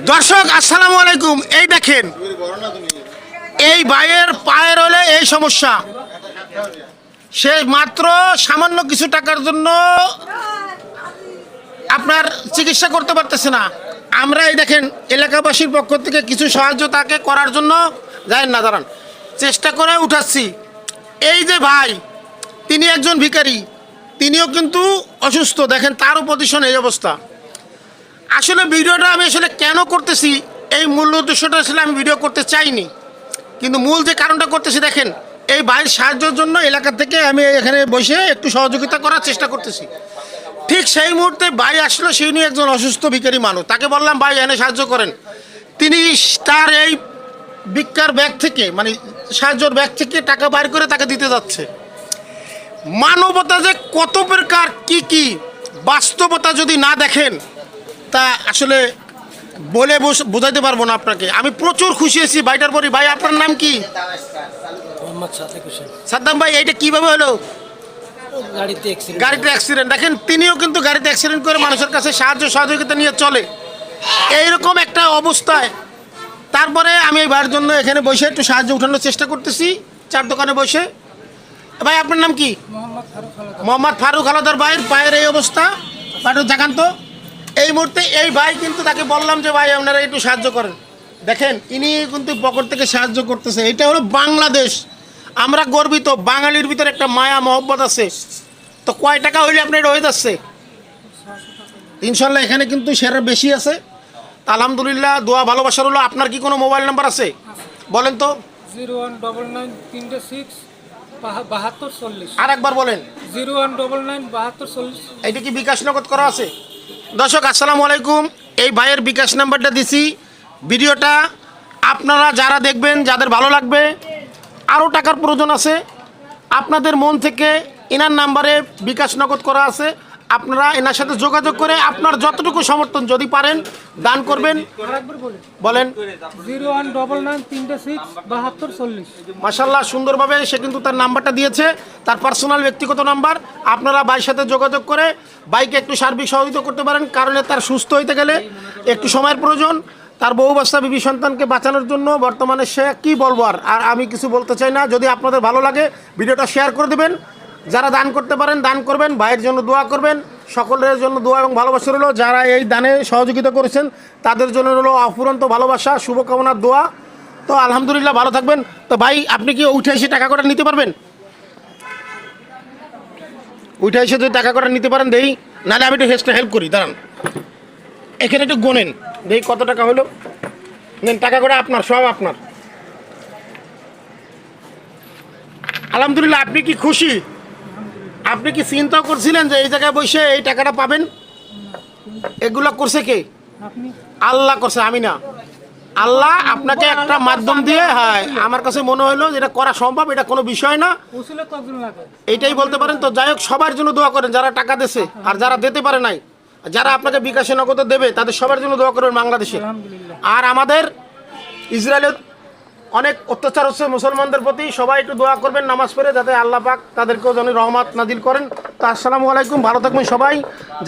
দর্শক, আসসালামু আলাইকুম। এই দেখেন, এই ভাইয়ের পায়ের হলে এই সমস্যা। সে মাত্র সামান্য কিছু টাকার জন্য আপনার চিকিৎসা করতে পারতেছে না। আমরা এই দেখেন, এলাকাবাসীর পক্ষ থেকে কিছু সাহায্য তাকে করার জন্য, যাই না, দাঁড়ান, চেষ্টা করে উঠাচ্ছি। এই যে ভাই, তিনি একজন ভিখারি, তিনিও কিন্তু অসুস্থ, দেখেন তারও পজিশন এই অবস্থা। আসলে ভিডিওটা আমি আসলে কেন করতেছি, এই মূল উদ্দেশ্যটা আসলে আমি ভিডিও করতে চাইনি। কিন্তু মূল যে কারণটা করতেছি দেখেন, এই ভাইয়ের সাহায্যের জন্য এলাকা থেকে আমি এখানে বসে একটু সহযোগিতা করার চেষ্টা করতেছি। ঠিক সেই মুহূর্তে ভাই আসলো সেই নিয়ে একজন অসুস্থ ভিখারি মানুষ। তাকে বললাম, ভাই এনে সাহায্য করেন। তিনি তার এই ভিক্ষার ব্যাগ থেকে মানে সাহায্যর ব্যাগ থেকে টাকা বাইর করে তাকে দিতে যাচ্ছে। মানবতা যে কত প্রকার, কি কি বাস্তবতা যদি না দেখেন তা আসলে বলে বোঝ- বোঝাইতে পারব না আপনাকে। আমি প্রচুর খুশি হয়েছি ভাইটার পরই। ভাই আপনার নাম কি? সাদ্দাম ভাই এটা কীভাবে হলো? গাড়িতে অ্যাক্সিডেন্ট দেখেন তিনিও কিন্তু গাড়িতে অ্যাক্সিডেন্ট করে মানুষের কাছে সাহায্য সহযোগিতা নিয়ে চলে। এইরকম একটা অবস্থায়। তারপরে আমি এই ভাইয়ের জন্য এখানে বসে একটু সাহায্য উঠানোর চেষ্টা করতেছি চার দোকানে বসে। ভাই আপনার নাম কি? মোহাম্মদ ফারুক হালাদার। ভাইয়ের পায়ের এই অবস্থা। পাটু দেখান তো। এই মুহূর্তে এই ভাই কিন্তু তাকে বললাম যে ভাই আপনারা একটু সাহায্য করেন। দেখেন ইনি কিন্তু পকেট থেকে সাহায্য করতেছে। এটা হলো বাংলাদেশ। আমরা গর্বিত। বাঙালির ভিতরে একটা মায়া মহব্বত আছে। তো কয় টাকা হইলে আপনার এটা হয়ে যাচ্ছে? ইনশাল্লাহ এখানে কিন্তু সেরা বেশি আছে। আলহামদুলিল্লাহ দোয়া ভালোবাসার হলো। আপনার কি কোনো মোবাইল নাম্বার আছে? বলেন তো। জিরো ওয়ান ডবল নাইন তিনটে সিক্স বাহাত্তর চল্লিশ। আর একবার বলেন। জিরো ওয়ান ডবল নাইন বাহাত্তর চল্লিশ। এইটা কি বিকাশ নগদ করা আছে? দর্শক, আসসালামু আলাইকুম। এই ভাইয়ের বিকাশ নাম্বারটা দিছি। ভিডিওটা আপনারা যারা দেখবেন, যাদের ভালো লাগবে, আরও টাকার প্রয়োজন আছে, আপনাদের মন থেকে এনার নাম্বারে বিকাশ নগদ করা আছে। আপনারা এনার সাথে যোগাযোগ করে আপনার যতটুকু সমর্থন যদি পারেন দান করবেন। বলেন। জিরো ওয়ান ডবল নাইন তিনটে সিক্স মাসাল্লাহ সুন্দরভাবে সে কিন্তু তার নাম্বারটা দিয়েছে, তার পার্সোনাল ব্যক্তিগত নাম্বার। আপনারা বাইর সাথে যোগাযোগ করে বাইকে একটু সার্বিক সহযোগিতা করতে পারেন, কারণে তার সুস্থ হইতে গেলে একটু সময়ের প্রয়োজন। তার বহু বাচ্চা, বিবি সন্তানকে বাঁচানোর জন্য বর্তমানে সে কি বলব আর আমি কিছু বলতে চাই না। যদি আপনাদের ভালো লাগে, ভিডিওটা শেয়ার করে দেবেন। যারা দান করতে পারেন, দান করবেন, ভাইয়ের জন্য দোয়া করবেন। সকলের জন্য দোয়া এবং ভালোবাসা রইল। যারা এই দানে সহযোগিতা করেছেন, তাদের জন্য রইল অফুরন্ত ভালোবাসা, শুভকামনার দোয়া। তো আলহামদুলিল্লাহ, ভালো থাকবেন। তো ভাই, আপনি কি উঠে এসে টাকা করে নিতে পারবেন? উঠে এসে যদি টাকা করে নিতে পারেন, দেই। নাহলে আমি একটু হেসটা হেল্প করি, দাঁড়ান। এখানে একটু গোনেন। দেই, কত টাকা হলো নেন, টাকা করে আপনার, সব আপনার। আলহামদুলিল্লাহ, আপনি কি খুশি? আপনি কি চিন্তাও করছিলেন যে এই জায়গায় বসে এই টাকাটা পাবেন? এগুলো করছে কে? আল্লাহ করছে আমি না। আল্লাহ আপনাকে একটা মাধ্যম দিয়ে হ্যাঁ আমার কাছে মনে হলো এটা করা সম্ভব এটা কোনো বিষয় না। এইটাই বলতে পারেন তো যাই হোক সবার জন্য দোয়া করেন যারা টাকা দেছে আর যারা দিতে পারে নাই যারা আপনাকে বিকাশে নগদ দেবে তাদের সবার জন্য দোয়া করবেন বাংলাদেশে। আর আমাদের ইসরায়েলের অনেক অত্যাচার হচ্ছে মুসলমানদের প্রতি। সবাই একটু দোয়া করবেন, নামাজ পড়ে যাতে আল্লাহ পাক তাদেরকেও যেন রহমত নাজিল করেন। তো আসসালামু আলাইকুম, ভালো থাকবেন সবাই।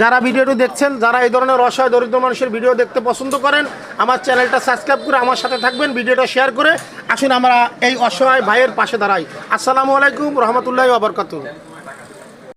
যারা ভিডিওটি দেখছেন, যারা এই ধরনের অসহায় দরিদ্র মানুষের ভিডিও দেখতে পছন্দ করেন, আমার চ্যানেলটা সাবস্ক্রাইব করে আমার সাথে থাকবেন, ভিডিওটা শেয়ার করে। আসুন আমরা এই অসহায় ভাইয়ের পাশে দাঁড়াই। আসসালামু আলাইকুম, রহমতুল্লাহ আবরকাত